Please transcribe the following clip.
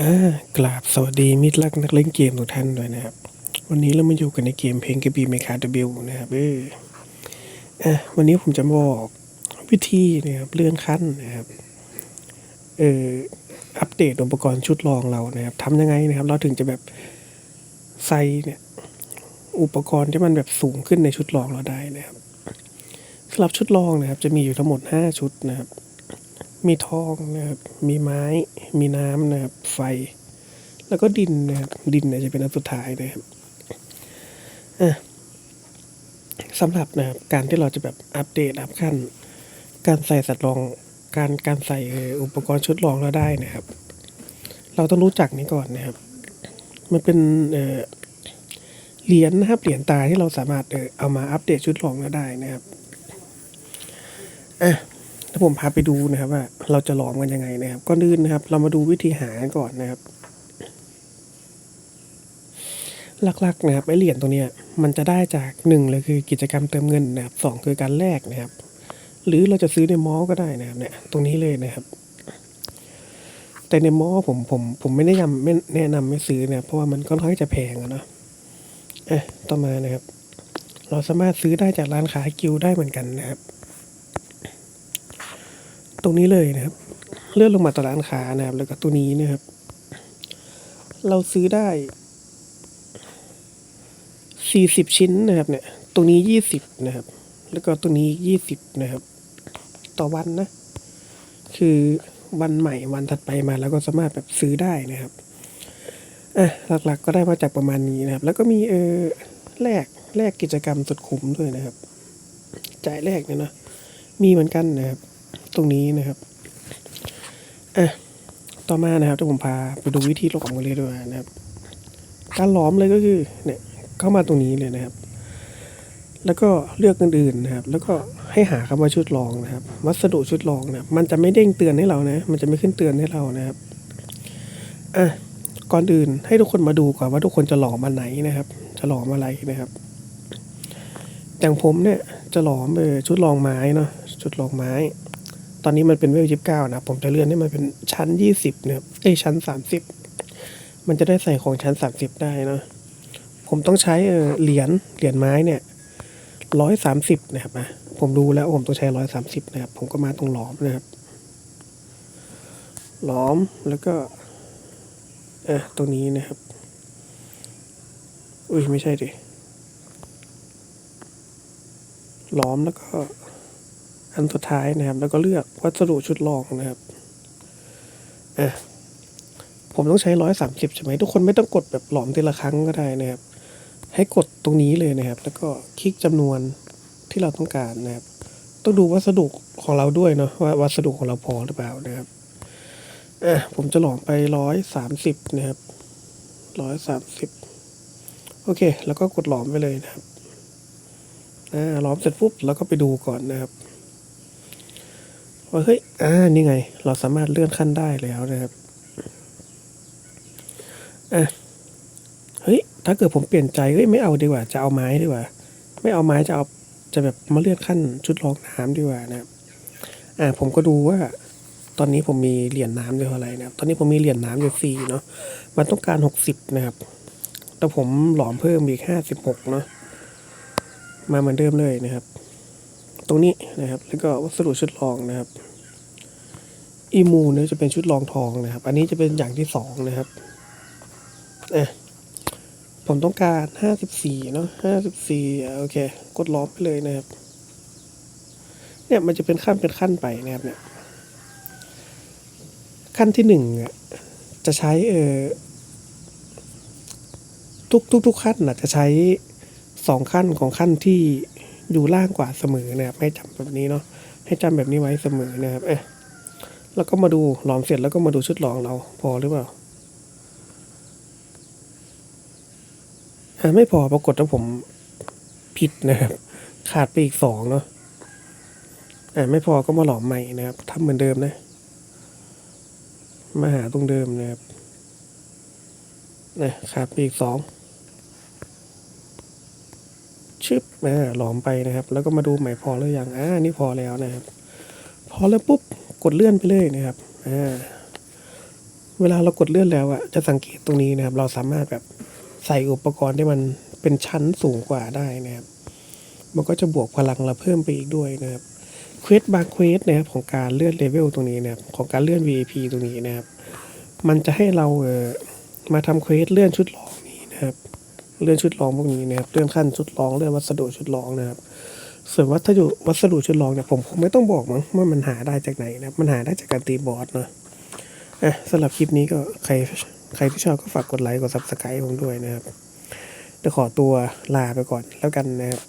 อ่ากราบสวัสดีมิตรรักนักเล่นเกมทุกท่านด้วยนะครับ วันนี้เรามาอยู่กันในเกมเพลงกระบีเมคาเดบิลนะครับเอออะวันนี้ผมจะบอกวิธีนะครับเลื่อนขั้นนะครับเอออัปเดตอุปกรณ์ชุดลองเรานะครับทำยังไงนะครับ เราถึงจะแบบใส่เนี่ยอุปกรณ์ที่มันแบบสูงขึ้นในชุดลองเราได้นะครับสำหรับชุดลองนะครับ จะมีอยู่ทั้งหมด 5 ชุดนะครับ มีทองนะครับ มีไม้ มีน้ำนะครับ ไฟ แล้วก็ดินนะครับ ดินเนี่ยจะเป็นอันสุดท้ายนะครับอะสำหรับนะครับ การที่เราจะแบบอัปเดตอัพขั้น การใส่สัตว์รอง การการใส่อุปกรณ์ชุดรองเราได้นะครับ เราต้องรู้จักนี้ก่อนนะครับ มันเป็นเหรียญนะครับ เหรียญตาที่เราสามารถเออเอามาอัปเดตชุดรองเราได้นะครับอะ ถ้าผมพาไปดูนะครับว่าเราจะหลอมกันยังไงนะครับก่อนอื่นนะครับ เรามาดูวิธีหากันก่อนนะครับ หลักๆนะครับไอเหรียญตรงนี้มันจะได้จากหนึ่งเลยคือกิจกรรมเติมเงินนะครับสองคือการแลกนะครับ หรือเราจะซื้อในมอลก็ได้นะครับเนี่ยตรงนี้เลยนะครับ แต่ในมอลผมผมผมไม่ได้ยำไม่แนะนำไม่ซื้อนะเพราะว่ามันค่อนข้างจะแพงอะเนาะอะต่อมานะครับ เราสามารถซื้อได้จากร้านขายกิลได้เหมือนกันนะครับ ตรงนี้เลยนะครับ เลื่อนลงมาต่อร้านค้านะครับ แล้วก็ตัวนี้นะครับ เราซื้อได้สี่สิบชิ้นนะครับ เนี่ย ตรงนี้ยี่สิบนะครับ แล้วก็ตัวนี้ยี่สิบนะครับ ต่อวันนะ คือวันใหม่วันถัดไปมาแล้วก็สามารถแบบซื้อได้นะครับอะหลักๆก็ได้มาจากประมาณนี้นะครับ แล้วก็มีเออแลกแลกกิจกรรมสุดคุ้มด้วยนะครับ จ่ายแลกเนี่ยนะมีเหมือนกันนะครับ ตรงนี้นะครับอะต่อมานะครับที่ผมพาไปดูวิธีหลอมกันเลยด้วยนะครับ การหลอมเลยก็คือเนี่ยเข้ามาตรงนี้เลยนะครับ แล้วก็เลือกอื่นๆนะครับ แล้วก็ให้หาคำว่าชุดลองนะครับ วัสดุชุดลองนะครับ มันจะไม่เด้งเตือนให้เรานะ มันจะไม่ขึ้นเตือนให้เรานะครับอะก่อนอื่นให้ทุกคนมาดูก่อนว่าทุกคนจะหลอมมาไหนนะครับ จะหลอมอะไรนะครับอย่างผมเนี่ยจะหลอมเออชุดรองไม้เนาะชุดรองไม้ ตอนนี้มันเป็นเวลยี่สิบเก้านะ ผมจะเลื่อนให้มันเป็นชั้นยี่สิบนะครับเอ้ยชั้นสามสิบมันจะได้ใส่ของชั้นสามสิบได้นะผมต้องใช้เออเหรียญเหรียญไม้เนี่ยร้อยสามสิบนะครับนะผมรู้แล้วผมต้องใช้ร้อยสามสิบนะครับ ผมก็มาตรงหลอมนะครับ หลอมแล้วก็เออตรงนี้นะครับ อุ้ยไม่ใช่ดิหลอมแล้วก็ อันสุดท้ายนะครับ แล้วก็เลือกวัสดุชุดรองนะครับอะผมต้องใช้ร้อยสามสิบใช่ไหมทุกคนไม่ต้องกดแบบหลอมทีละครั้งก็ได้นะครับ ให้กดตรงนี้เลยนะครับ แล้วก็คลิกจำนวนที่เราต้องการนะครับ ต้องดูวัสดุของเราด้วยเนาะว่าวัสดุของเราพอหรือเปล่านะครับอะผมจะหลอมไปร้อยสามสิบนะครับร้อยสามสิบโอเค แล้วก็กดหลอมไปเลยนะครับอ่าล้อมเสร็จปุ๊บแล้วก็ไปดูก่อนนะครับ ว่าเฮ้ย อ่า นี่ไง เราสามารถเลื่อนขั้นได้แล้วนะครับ อะ เฮ้ย ถ้าเกิดผมเปลี่ยนใจ เฮ้ย ไม่เอาดีกว่า จะเอาไม้ดีกว่า ไม่เอาไม้จะเอา จะแบบมาเลื่อนขั้นชุดรองน้ำดีกว่านะครับ อ่า ผมก็ดูว่า ตอนนี้ผมมีเหรียญน้ำอยู่เท่าไหร่นะครับ ตอนนี้ผมมีเหรียญน้ำอยู่สี่เนาะ มันต้องการหกสิบนะครับ แต่ผมหลอมเพิ่มอีกห้าสิบหกเนาะ มาเหมือนเดิมเลยนะครับ ตรงนี้นะครับ แล้วก็วัสดุชุดรองนะครับอีมูเนี่ยจะเป็นชุดรองทองนะครับ อันนี้จะเป็นอย่างที่สองนะครับเอะผมต้องการห้าสิบสี่เนาะห้าสิบสี่โอเค กดล้อมไปเลยนะครับ เนี่ยมันจะเป็นขั้นเป็นขั้นไปนะครับเนี่ย ขั้นที่หนึ่งอะจะใช้เออทุกทุกทุกขั้นนะจะใช้สองขั้นของขั้นที่ อยู่ล่างกว่าเสมอนะครับ ให้จำแบบนี้เนาะ ให้จำแบบนี้ไว้เสมอนะครับเอ๊ะแล้วก็มาดูหลอมเสร็จแล้วก็มาดูชุดหลองเราพอหรือเปล่าอ่าไม่พอปรากฏว่าผมผิดนะครับ ขาดไปอีกสองเนาะอ่าไม่พอก็มาหลอมใหม่นะครับทำเหมือนเดิมนะ มาหาตรงเดิมนะครับนะขาดไปอีกสอง ชึบอ่าหลอมไปนะครับ แล้วก็มาดูใหม่พอหรือยังอ่านี่พอแล้วนะครับ พอแล้วปุ๊บกดเลื่อนไปเลยนะครับอ่าเวลาเรากดเลื่อนแล้วอะจะสังเกตตรงนี้นะครับ เราสามารถแบบใส่อุปกรณ์ที่มันเป็นชั้นสูงกว่าได้นะครับ มันก็จะบวกพลังเราเพิ่มไปอีกด้วยนะครับเควสบางเควสนะครับของการเลื่อนเลเวลตรงนี้นะครับของการเลื่อน VIP ตรงนี้นะครับ มันจะให้เราเออมาทำเควสเลื่อนชุดรองนี้นะครับ เรื่องชุดรองพวกนี้นะครับเรื่องขั้นชุดรองเรื่องวัสดุชุดรองนะครับ ส่วนวัสดุวัสดุชุดรองเนี่ยผมคงไม่ต้องบอกมั้งว่ามันหาได้จากไหนนะมันหาได้จากการตีบอร์ดเนาะอะสำหรับคลิปนี้ก็ใครใครที่ชอบก็ฝากกดไลค์กดซับสไครต์ผมด้วยนะครับเดี๋ยวขอตัวลาไปก่อนแล้วกันนะครับ